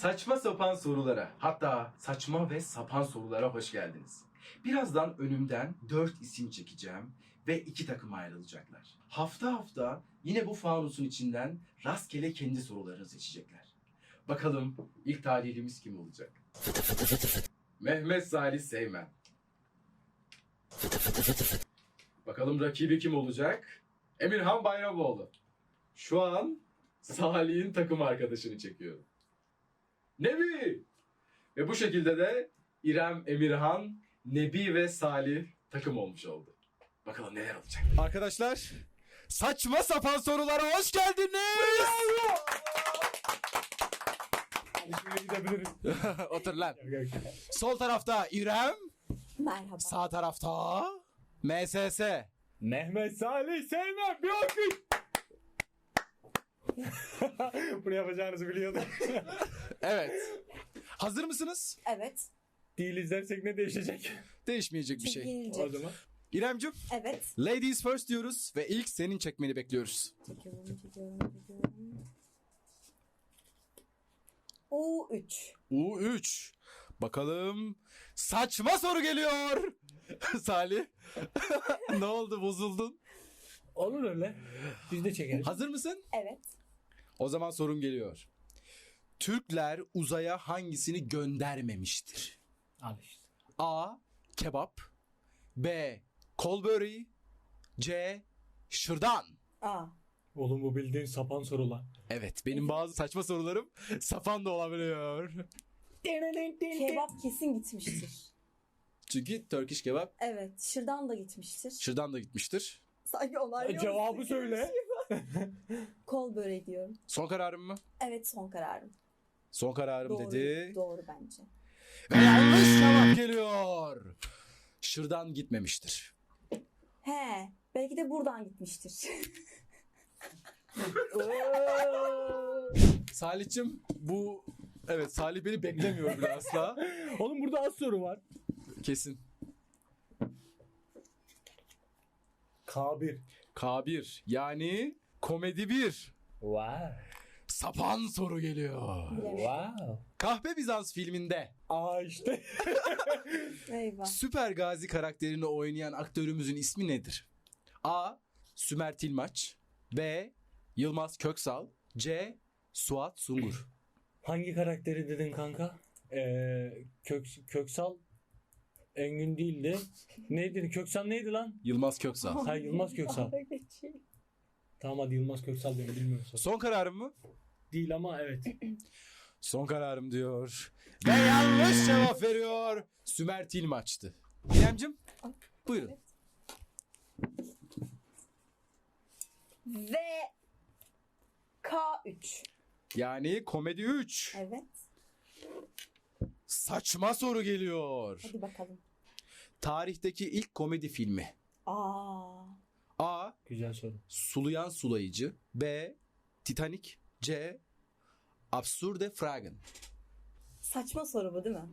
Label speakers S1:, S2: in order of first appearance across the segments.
S1: Saçma sapan sorulara, hatta saçma ve sapan sorulara hoş geldiniz. Birazdan önümden 4 isim çekeceğim ve iki takıma ayrılacaklar. Hafta hafta yine bu fanusun içinden rastgele kendi sorularını seçecekler. Bakalım ilk talihlimiz kim olacak? Mehmet Salih Seymen. Bakalım rakibi kim olacak? Emirhan Bayramoğlu. Şu an Salih'in takım arkadaşını çekiyorum. Nebi! Ve bu şekilde de İrem, Emirhan, Nebi ve Salih takım olmuş oldu. Bakalım neler olacak. Arkadaşlar saçma sapan sorulara hoş geldiniz. Otur lan. Sol tarafta İrem,
S2: Merhaba.
S1: sağ tarafta MSS.
S3: Mehmet Salih Seymen bir alkış. Bunu yapacağınızı biliyordum.
S1: Evet. Hazır mısınız?
S2: Evet.
S3: Değil izlersek ne değişecek?
S1: Değişmeyecek bir şey.
S2: yenilecek.
S3: O zaman.
S1: İremcim,
S2: Evet.
S1: ladies first diyoruz ve ilk senin çekmeni bekliyoruz.
S2: Çekiyorum, çekiyorum, çekiyorum. U3.
S1: U3. Bakalım saçma soru geliyor. Salih. ne oldu bozuldun?
S3: Olur öyle. Biz de çekeriz.
S1: Hazır mısın?
S2: Evet.
S1: O zaman sorun geliyor. Türkler uzaya hangisini göndermemiştir?
S3: Al işte.
S1: A. Kebap B. Kol böreği C. Şırdan
S2: A.
S3: Oğlum bu bildiğin sapan soru lan.
S1: Evet benim bazı saçma sorularım sapan da olabiliyor.
S2: Kebap kesin gitmiştir.
S1: Çünkü Turkish kebap
S2: Evet. Şırdan da gitmiştir.
S1: şırdan da gitmiştir.
S2: Sanki onaylıyor
S3: Cevabı
S2: musun?
S3: söyle.
S2: Kol böreği diyorum.
S1: Son kararım mı?
S2: Evet son kararım.
S1: Son kararım
S2: Doğru.
S1: dedi.
S2: Doğru bence.
S1: Ve yanlış cevap geliyor. Şırdan gitmemiştir.
S2: He. Belki de buradan gitmiştir.
S1: Salih'cim bu evet Salih beni beklemiyor bile asla.
S3: Oğlum burada az soru var.
S1: Kesin.
S3: K1.
S1: K1 yani komedi 1.
S3: Wow.
S1: Sapan soru geliyor.
S3: Wow.
S1: Kahpe Bizans filminde
S3: Aa işte.
S2: Eyvah.
S1: Süper Gazi karakterini oynayan aktörümüzün ismi nedir? A. Sümer Tilmaç B. Yılmaz Köksal C. Suat Sungur
S3: Hangi karakteri dedin kanka? Ee, kök, Köksal Engin değildi. Neydi? Köksal neydi lan?
S1: Yılmaz Köksal.
S3: Ha Yılmaz Köksal.
S2: Dalga.
S3: Tamam hadi Yılmaz Köksal diyorum bilmiyorum. sonra.
S1: Son kararım mı?
S3: Değil ama evet.
S1: Son kararım diyor. Ve yanlış cevap veriyor. Sümer Tilmaç'tı. İremcim buyurun.
S2: Ve K3.
S1: Yani komedi 3.
S2: Evet.
S1: Saçma soru geliyor.
S2: Hadi bakalım.
S1: Tarihteki ilk komedi filmi.
S2: Aa.
S1: A.
S3: Güzel soru.
S1: Sulayan Sulayıcı B. Titanic C. Absurde Fragen
S2: Saçma soru bu değil mi?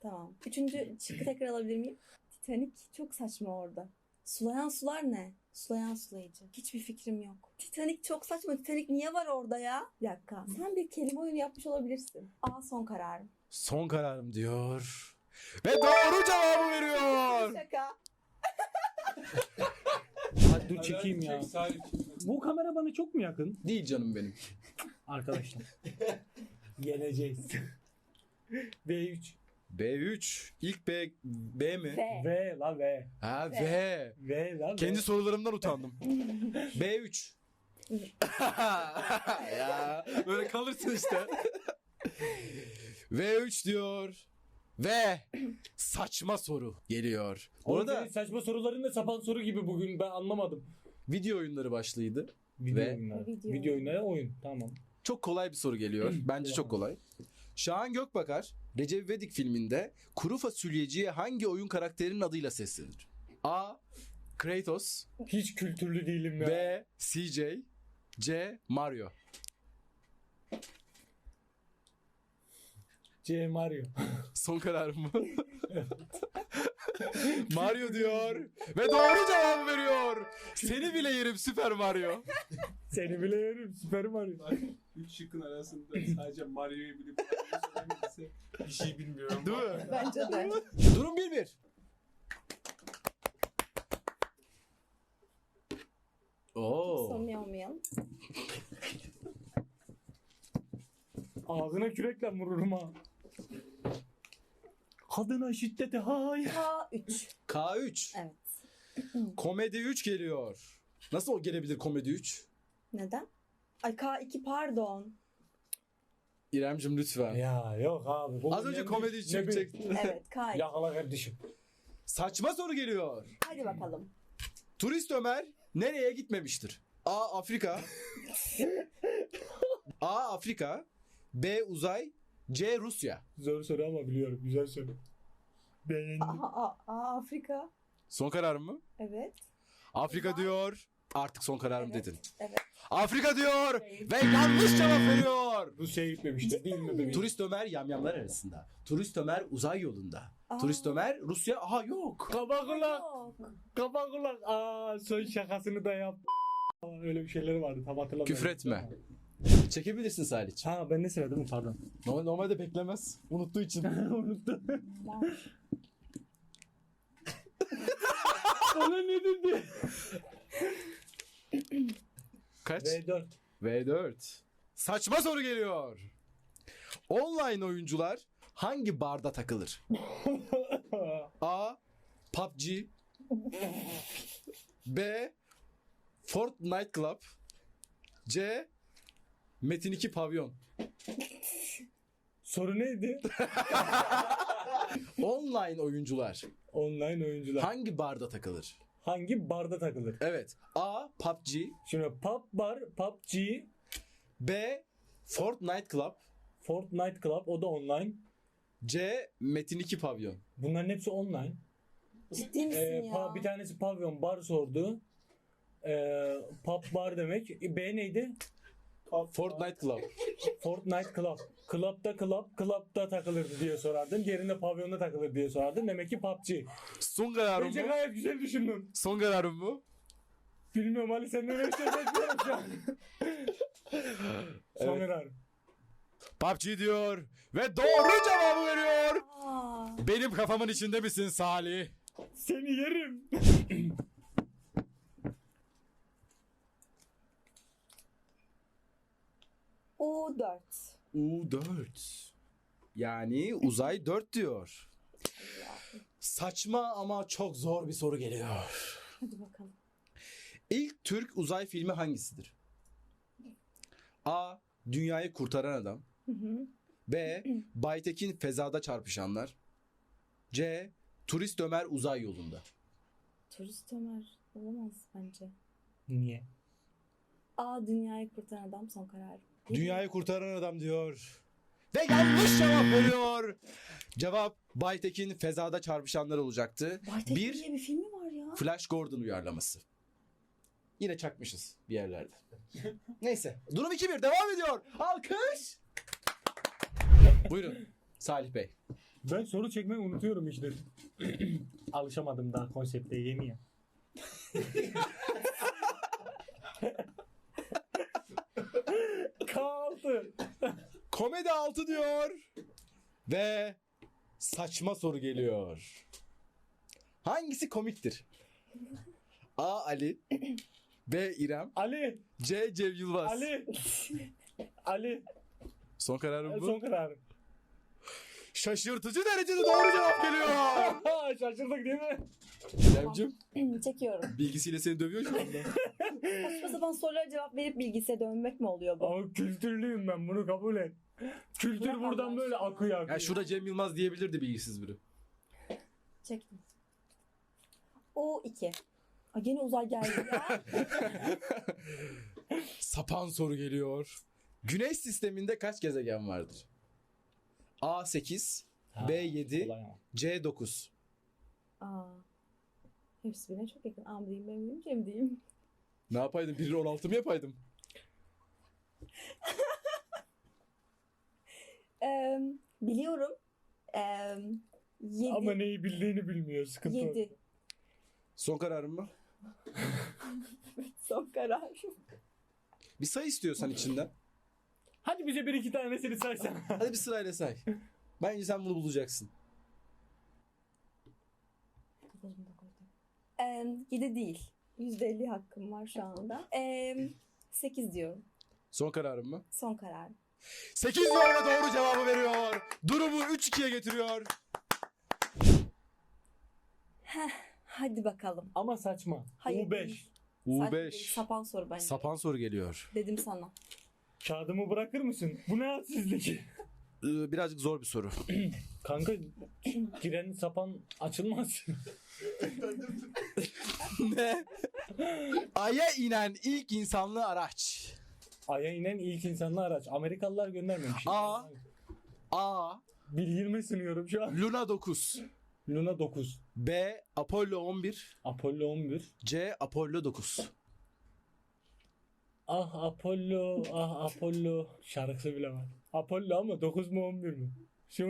S2: Tamam. Üçüncü şıkkı tekrar alabilir miyim? Titanic çok saçma orada. Sulayan sular ne? Sulayan sulayıcı. Hiçbir fikrim yok. Titanic çok saçma. Titanic niye var orada ya? Bir dakika. Sen bir kelime oyunu yapmış olabilirsin. A son kararım.
S1: Son kararım diyor. Ve doğru cevabı veriyor.
S2: Şaka.
S3: Dur çekeyim ya. Bu kamera bana çok mu yakın?
S1: Değil canım benim.
S3: Arkadaşlar. Yeneceğiz. B3.
S1: B3. İlk B, B mi?
S2: F.
S3: V la V.
S1: Ha
S2: V.
S1: V.
S3: V la V.
S1: Kendi sorularımdan utandım. B3. ya böyle kalırsın işte. V3 diyor. Ve saçma soru geliyor. Orada
S3: senin saçma soruların da sapan soru gibi bugün ben anlamadım.
S1: video oyunları başlığıydı.
S3: Video
S1: Ve-
S3: oyunları.
S2: Video.
S3: Video, oyunları oyun. Tamam.
S1: Çok kolay bir soru geliyor. Bence çok kolay. Şahan Gökbakar Recep İvedik filminde kuru fasulyeciye hangi oyun karakterinin adıyla seslenir? A. Kratos
S3: Hiç kültürlü değilim ya.
S1: B. CJ C. Mario
S3: C Mario.
S1: Son kararım mı? Mario diyor ve doğru cevabı veriyor. Seni bile yerim Süper Mario.
S3: Seni bile yerim. Süper Mario.
S4: Üç şıkkın arasında sadece Mario'yu bilip Mario'yu söylemediyse bir şey bilmiyorum.
S1: Değil mi?
S2: Bence de.
S1: Durum 1-1. Oo.
S2: Samimi olmayalım.
S3: Ağzına kürekle vururum ha. Kadına şiddete hayır.
S2: K3.
S1: K3.
S2: Evet.
S1: Komedi 3 geliyor. Nasıl o gelebilir komedi 3?
S2: Neden? Ay K2 pardon.
S1: İremcim lütfen.
S3: Ya yok abi.
S1: Az önce komedi için çektin.
S2: Evet K2.
S3: Yakala kardeşim.
S1: Saçma soru geliyor.
S2: Hadi bakalım.
S1: Turist Ömer nereye gitmemiştir? A. Afrika. A. Afrika. B. Uzay. C. Rusya.
S3: Zor soru ama biliyorum. Güzel soru. Beğendim.
S2: Aha, aa, aa, Afrika.
S1: Son kararın mı?
S2: Evet.
S1: Afrika diyor. Artık son kararım
S2: Evet.
S1: dedin.
S2: Evet.
S1: Afrika diyor ve yanlış cevap veriyor.
S3: Rusya'ya gitmemişti. Değil mi bebeğim?
S1: Turist Ömer yamyamlar arasında. Turist Ömer uzay yolunda.
S2: Aa.
S1: Turist Ömer Rusya aha yok.
S3: Kaba kulak.
S2: Yok.
S3: Kaba kulak. Aa son şakasını da yap. Aa, Öyle bir şeyleri vardı tam hatırlamıyorum.
S1: Küfür etme. Çekebilirsin Salih.
S3: Ha ben ne söyledim pardon.
S1: Normal, normalde beklemez. Unuttuğu için.
S3: Unuttum. Bana ne dedi?
S1: Kaç?
S3: V4.
S1: V4. Saçma soru geliyor. Online oyuncular hangi barda takılır? A. PUBG B. Fortnite Club C. Metin 2 Pavyon
S3: Soru neydi?
S1: Online oyuncular
S3: Online oyuncular.
S1: hangi barda takılır?
S3: Hangi barda takılır?
S1: Evet. A. PUBG
S3: Şimdi pub bar, PUBG,
S1: B. Fortnite Club
S3: Fortnite Club o da online.
S1: C. Metin 2 Pavyon
S3: Bunların hepsi online.
S2: Ciddi misin
S3: Ee,
S2: ya?
S3: pa- bir tanesi pavyon bar sordu. Ee, pub bar demek. E, B neydi?
S1: Fortnite Club
S3: Fortnite Club. Club'da club, club'da takılırdı diye sorardın. Diğerinde pavyonda takılır diye sorardın. Demek ki PUBG.
S1: Son kararım
S3: Bence
S1: mı?
S3: gayet güzel düşündün.
S1: Son kararım mı?
S3: Bilmiyorum Ali senden öyle şey bekliyorum şu an. Son
S1: Evet.
S3: karar.
S1: PUBG diyor ve doğru cevabı veriyor. Benim kafamın içinde misin Salih?
S3: Seni yerim.
S2: U4.
S1: U4. Yani uzay 4 diyor. Saçma ama çok zor bir soru geliyor.
S2: Hadi bakalım.
S1: İlk Türk uzay filmi hangisidir? A. Dünyayı kurtaran adam.
S2: Hı hı.
S1: B. Baytekin fezada çarpışanlar. C. Turist Ömer uzay yolunda.
S2: Turist Ömer olamaz bence.
S3: Niye?
S2: A. Dünyayı kurtaran adam son karar.
S1: Dünyayı kurtaran adam diyor. Ve yanlış cevap veriyor. Cevap Baytekin fezada çarpışanlar olacaktı.
S2: Baytekin
S1: Bir-
S2: diye bir filmi var ya.
S1: Flash Gordon uyarlaması. Yine çakmışız bir yerlerde. Neyse. Durum 2-1 devam ediyor. Alkış. Buyurun Salih Bey.
S3: Ben soru çekmeyi unutuyorum işte. Alışamadım daha konsepte yeni ya.
S1: Komedi 6 diyor. Ve saçma soru geliyor. Hangisi komiktir? A. Ali B. İrem
S3: Ali,
S1: C. Cem Yılmaz
S3: Ali. Ali,
S1: Son kararım bu.
S3: son kararım.
S1: Şaşırtıcı derecede doğru cevap geliyor.
S3: Şaşırdık değil mi?
S1: İremcim
S2: Çekiyorum.
S1: bilgisiyle seni dövüyor şu anda.
S2: Saçma sapan sorulara cevap verip bilgisayara dönmek mi oluyor bu?
S3: Ama kültürlüyüm ben bunu kabul et. Kültür buradan böyle akıyor akıyor.
S1: Ya şurada Cem Yılmaz diyebilirdi bilgisiz biri.
S2: Çektim. U2. Aa, gene uzay geldi ya.
S1: Sapan soru geliyor. Güneş sisteminde kaç gezegen vardır? A 8,
S3: Ha,
S1: B 7,
S3: kolay ama.
S1: C 9.
S2: Aa. Hepsi birbirine çok yakın. A mı diyeyim, B mi diyeyim, C mi diyeyim?
S1: Ne yapaydım? 1 16 mı yapaydım?
S2: Ee, biliyorum. Ee, 7.
S3: Ama neyi bildiğini bilmiyor sıkıntı.
S2: 7.
S1: Son kararım mı?
S2: Son karar.
S1: Bir say istiyorsan içinden.
S3: Hadi bize bir iki tanesini saysana.
S1: Hadi bir sırayla say. Bence sen bunu bulacaksın.
S2: Ee, 7 değil. %50 hakkım var şu anda. Ee, 8 diyorum.
S1: Son kararın mı?
S2: Son karar.
S1: 8 diyor ve doğru cevabı veriyor. Durumu 3-2'ye getiriyor.
S2: Hadi bakalım.
S3: Ama saçma.
S2: Hayır,
S3: U5.
S2: değil. Saçma değil,
S1: U5.
S2: Sapan soru bence.
S1: Sapan soru geliyor.
S2: Dedim sana.
S3: Kağıdımı bırakır mısın? Bu ne hadsizlik?
S1: Ee, birazcık zor bir soru.
S3: Kanka giren sapan açılmaz.
S1: ne? Ay'a inen ilk insanlı araç.
S3: Ay'a inen ilk insanlı araç. Amerikalılar göndermemiş.
S1: Aa. A.
S3: Bilgime sunuyorum şu an.
S1: Luna 9.
S3: Luna 9.
S1: B. Apollo 11.
S3: Apollo 11.
S1: C. Apollo 9.
S3: Ah Apollo, ah Apollo. Şarkısı bile var. Apollo ama 9 mu 11 mi? Şu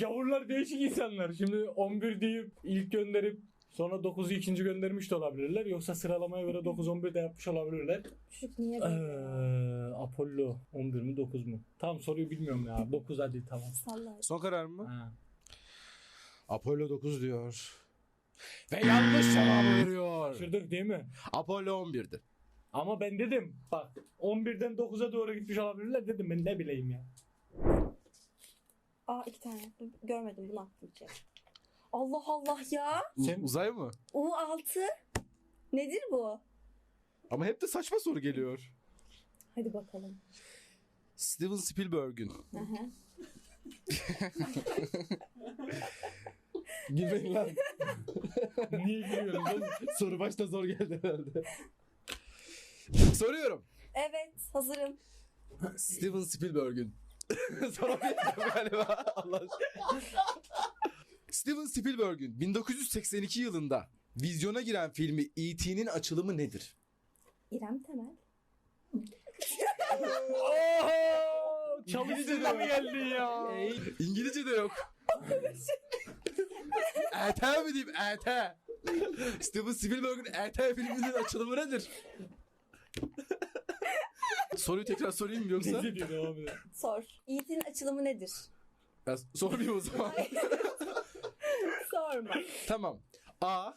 S3: gavurlar değişik insanlar. Şimdi 11 deyip ilk gönderip sonra 9'u ikinci göndermiş de olabilirler. Yoksa sıralamaya göre 9-11 de yapmış olabilirler.
S2: Çocuk niye
S3: Ee,
S2: böyle?
S3: Apollo 11 mi 9 mu? Tam soruyu bilmiyorum ya. 9 hadi tamam.
S2: Salla.
S1: Son karar mı?
S3: Ha.
S1: Apollo 9 diyor. Ve yanlış cevabı veriyor.
S3: Şaşırdık değil mi?
S1: Apollo 11'di.
S3: Ama ben dedim bak 11'den 9'a doğru gitmiş olabilirler dedim ben ne bileyim ya.
S2: Aa iki tane. Görmedim bunu attım içeri. Allah Allah ya.
S3: Sen-
S1: uzay mı?
S2: U6. Nedir bu?
S1: Ama hep de saçma soru geliyor.
S2: Hadi bakalım.
S1: Steven Spielberg'ün.
S2: Hı hı.
S1: Gülmeyin lan.
S3: Niye gülüyoruz oğlum?
S1: Soru başta zor geldi herhalde. Soruyorum.
S2: Evet hazırım.
S1: Steven Spielberg'ün. Soramayacağım galiba. Allah aşkına. Steven Spielberg'ün 1982 yılında vizyona giren filmi E.T.'nin açılımı nedir?
S2: İrem Temel.
S3: Oho! Çalıştığında mı geldin ya?
S1: İngilizce de yok. ET mi diyeyim? ET. Steven Spielberg'ün ET filminin açılımı nedir? Soruyu tekrar sorayım mı yoksa?
S3: Ne diyor devam edelim.
S2: Sor. Yiğit'in açılımı nedir?
S1: Ben sormayayım o zaman.
S2: Sorma.
S1: tamam. A.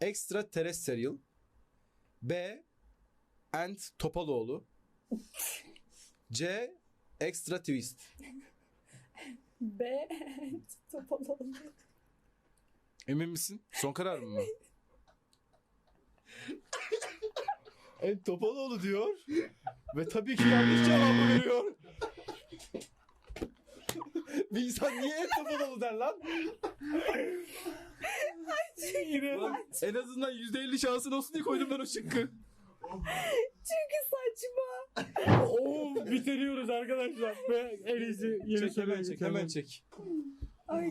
S1: Extraterrestrial. B. Ant Topaloğlu. C. Extra Twist.
S2: B. Topaloğlu.
S1: Emin misin? Son karar mı? Ant Topaloğlu diyor. Ve tabii ki yanlış cevabı veriyor. Bir insan niye Ant Topaloğlu der lan? Lan en azından %50 şansın olsun diye koydum ben o şıkkı.
S2: Çünkü saçma.
S3: Oo, bitiriyoruz arkadaşlar. Ve en iyisi yeni
S1: Çek hemen çek hemen çek.
S2: Ay.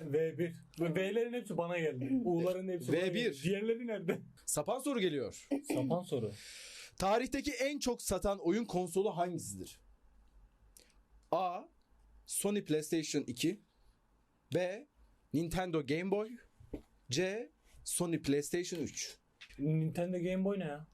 S3: V1. Ve V'lerin hepsi bana geldi. U'ların hepsi bana
S1: V1.
S3: geldi. Diğerleri nerede?
S1: Sapan soru geliyor.
S3: Sapan soru.
S1: Tarihteki en çok satan oyun konsolu hangisidir? A. Sony PlayStation 2 B. Nintendo Game Boy C. Sony PlayStation 3
S3: Nintendo Game Boy ne ya?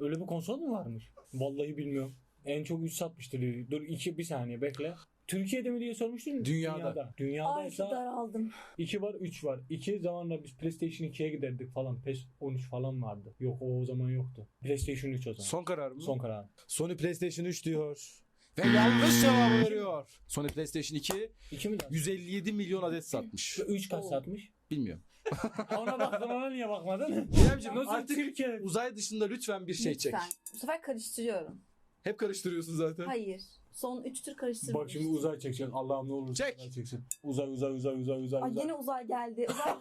S3: Öyle bir konsol mu varmış? Vallahi bilmiyorum. En çok 3 satmıştır. Dur 2 bir saniye bekle. Türkiye'de mi diye sormuştun?
S1: Dünyada.
S3: Dünyada. Dünyada
S2: Ay şu
S3: ise
S2: daraldım.
S3: 2 var 3 var. 2 zamanlar biz PlayStation 2'ye giderdik falan. PES 13 falan vardı. Yok o o zaman yoktu. PlayStation 3 o zaman.
S1: Son karar mı?
S3: Son karar.
S1: Sony PlayStation 3 diyor. Ve yanlış cevabı veriyor. Sony PlayStation 2
S3: 2 mi lan?
S1: 157 milyon adet satmış.
S3: 3 kaç satmış?
S1: Bilmiyorum.
S3: Ona baktın ona niye bakmadın?
S1: İremciğim
S3: Nasıl
S1: artık
S3: Türkiye?
S1: uzay dışında lütfen bir şey çek.
S2: Lütfen. Bu sefer karıştırıyorum.
S1: Hep karıştırıyorsun zaten.
S2: Hayır. Son 3 tür karıştırdım.
S3: Bak şimdi uzay çekecek. Allah'ım ne olur
S1: Çek.
S3: uzay çeksin. Uzay uzay uzay uzay uzay
S2: Ay
S3: uzay.
S2: yine uzay geldi. Uzay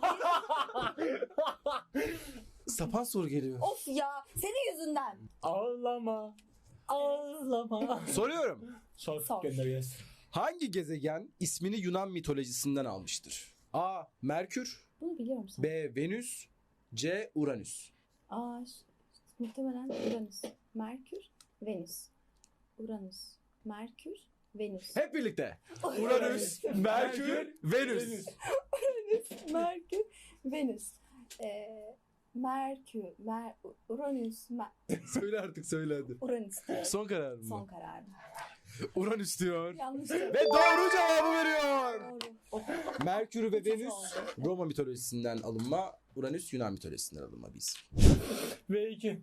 S1: Sapan soru geliyor.
S2: of ya. Senin yüzünden.
S3: Ağlama. Ağlama.
S1: Soruyorum.
S3: Sor.
S2: Sor.
S1: Hangi gezegen ismini Yunan mitolojisinden almıştır? A. Merkür
S2: Bunu biliyorum sen.
S1: B. Venüs C. Uranüs
S2: Aa, ş- muhtemelen Uranüs. Merkür, Venüs. Uranüs, Merkür, Venüs.
S1: Hep birlikte. Uranüs, Merkür, Venüs.
S2: Uranüs, Merkür, Venüs. Ee, Merkür, Mer, Uranüs, Mer,
S1: söyle artık söyle hadi.
S2: Uranüs diyorum.
S1: Son karar mı?
S2: Son kararım.
S1: Uranüs diyor.
S2: Yanlış.
S1: Ve doğru cevabı veriyor.
S2: Doğru.
S1: Merkür ve Venüs. Roma mitolojisinden alınma, Uranüs Yunan mitolojisinden alınma bir isim.
S3: V2.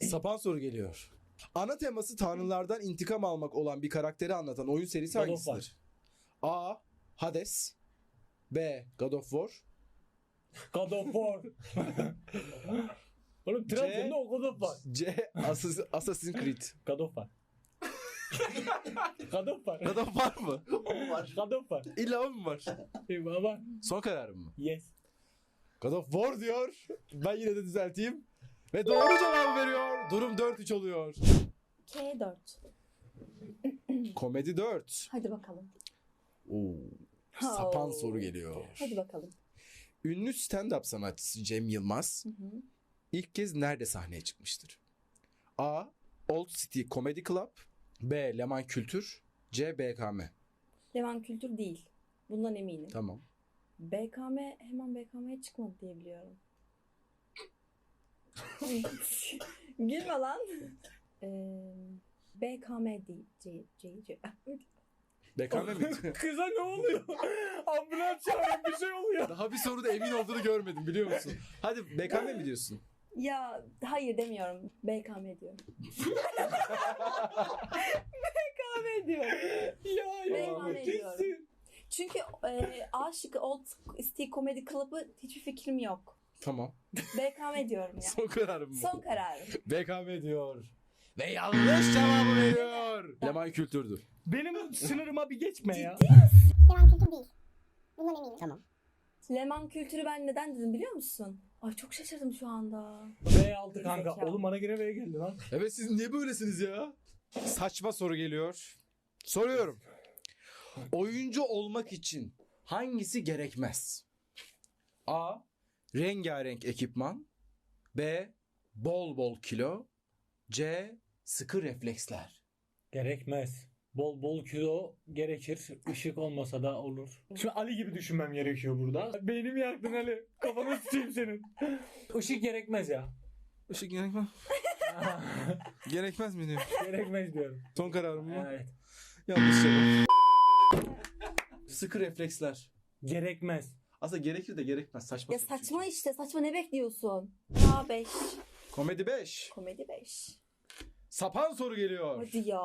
S1: Sapan soru geliyor. Ana teması tanrılardan intikam almak olan bir karakteri anlatan oyun serisi
S3: God
S1: hangisidir? A. Hades B. God of War
S3: God of War. Oğlum Trabzon'da o God of War.
S1: C. Assas- Assassin's Creed
S3: God of War. God of War.
S1: God of War mı?
S3: God of War.
S1: İlla o mu var?
S3: Ey baba.
S1: Son kararım mı?
S3: Yes.
S1: God of War diyor. Ben yine de düzelteyim. Ve doğru cevabı veriyor. Durum 4-3 oluyor.
S2: K4.
S1: Komedi 4.
S2: Hadi bakalım.
S1: Oo. Sapan
S2: Oo.
S1: soru geliyor.
S2: Hadi bakalım.
S1: Ünlü stand-up sanatçısı Cem Yılmaz
S2: Hı hı.
S1: ilk kez nerede sahneye çıkmıştır? A. Old City Comedy Club B. Leman Kültür C. BKM
S2: Levan Kültür değil. Bundan eminim.
S1: Tamam.
S2: BKM hemen BKM'ye çıkmadı diye biliyorum. Gülme lan. Ee, BKM değil. C, C, C.
S1: BKM mi?
S3: Kıza ne oluyor? Ambulans çağırın bir şey oluyor.
S1: Daha bir soruda emin olduğunu görmedim biliyor musun? Hadi BKM mi diyorsun?
S2: Ya hayır demiyorum. BKM diyorum. BKM diyorum.
S3: Ya ya.
S2: BKM diyorum.
S3: Kesin.
S2: Çünkü e, A şıkkı Old City Comedy Club'ı hiçbir fikrim yok.
S1: Tamam.
S2: BKM diyorum ya.
S1: Son kararım mı?
S2: Son kararım.
S1: BKM diyor. Ve yanlış cevabı veriyor. Leman Kültür'dür.
S3: Benim sınırıma bir geçme ya.
S5: Yalan kültür değil. Bundan eminim. Tamam.
S2: Leman kültürü ben neden dedim biliyor musun? Ay çok şaşırdım şu anda.
S3: V6 kanka.
S2: Zeka.
S3: Oğlum bana göre V geldi lan.
S1: Evet siz niye böylesiniz ya? Saçma soru geliyor. Soruyorum. Oyuncu olmak için hangisi gerekmez? A. Rengarenk ekipman. B. Bol bol kilo. C. Sıkı refleksler.
S3: Gerekmez. Bol bol kilo gerekir. Işık olmasa da olur. Şimdi Ali gibi düşünmem gerekiyor burada. Beynimi yaktın Ali. Kafanı tutayım senin. Işık gerekmez ya.
S1: Işık gerekmez. Gerekmez mi diyor?
S3: gerekmez diyorum.
S1: Son kararım mı?
S3: Evet.
S1: Yanlış cevap. Sıkı refleksler.
S3: Gerekmez.
S1: Aslında gerekir de gerekmez. Saçma
S2: Ya saçma
S1: çünkü.
S2: işte. Saçma ne bekliyorsun? A5.
S1: Komedi 5.
S2: Komedi 5.
S1: Sapan soru geliyor.
S2: Hadi ya.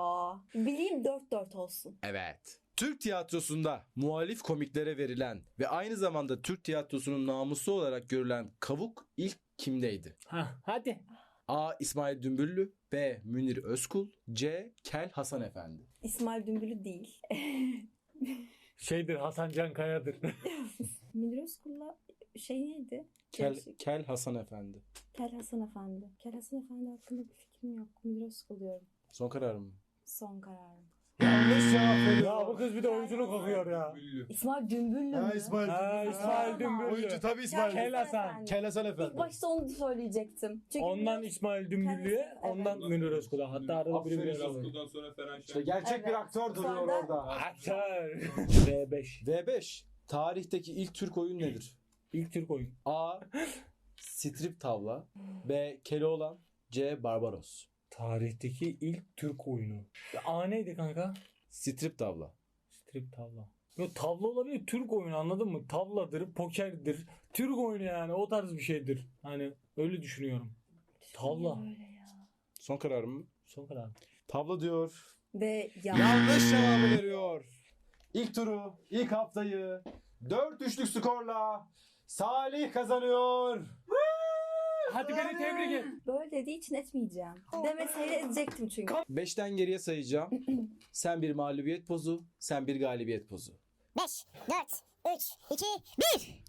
S2: Bileyim 4-4 olsun.
S1: Evet. Türk tiyatrosunda muhalif komiklere verilen ve aynı zamanda Türk tiyatrosunun namusu olarak görülen kavuk ilk kimdeydi?
S3: Ha, hadi.
S1: A. İsmail Dümbüllü B. Münir Özkul C. Kel Hasan Efendi
S2: İsmail Dümbülü değil.
S3: Şeydir Hasan Can Kaya'dır.
S2: Münir Özkul'la şey neydi?
S1: Kel. Kel Hasan Efendi
S2: Kel Hasan Efendi. Kel Hasan Efendi hakkında bir fikrim yok. Münir Özkul diyorum.
S1: Son kararım mı?
S2: Son kararım.
S1: Yanlış cevap
S3: ya bu kız bir de oyunculuk okuyor ya.
S2: İsmail Dümbüllü mü?
S1: İsmail
S3: Ha, İsmail Dümbüllü.
S1: Oyuncu tabii
S2: İsmail
S3: Kel Hasan.
S1: Kel Hasan Efendi.
S2: İlk başta onu söyleyecektim. Çünkü
S3: Ondan
S2: Münir-
S3: İsmail Dümbüllü'ye,
S2: Evet.
S3: ondan Münir Özkul'a. Hatta arada biri
S4: Aferin
S3: bir oluyor.
S4: Rafko'dan sonra Ferhan Şen.
S1: İşte gerçek bir aktör duruyor
S2: Sonra-
S1: orada.
S3: Aktör. V5.
S1: V5 Tarihteki ilk Türk oyun nedir?
S3: İlk Türk oyun.
S1: A. Strip tavla B. Keloğlan C. Barbaros
S3: Tarihteki ilk Türk oyunu. Ya, A neydi kanka?
S1: Strip tavla
S3: Strip tavla. Yo tavla olabilir. Türk oyunu anladın mı? Tavladır, pokerdir. Türk oyunu yani o tarz bir şeydir. Hani öyle düşünüyorum. Tavla.
S2: Niye böyle ya?
S1: Son kararım mı?
S3: Son kadar.
S1: Tavla diyor.
S2: Ve ya.
S1: Yanlış cevabı veriyor. İlk turu, ilk haftayı 4-3'lük skorla Salih kazanıyor.
S3: Hadi beni tebrik et.
S2: Böyle dediği için etmeyeceğim. Demeseydi edecektim çünkü.
S1: 5'ten geriye sayacağım. sen bir mağlubiyet pozu, sen bir galibiyet pozu.
S5: 5, 4, 3, 2, 1.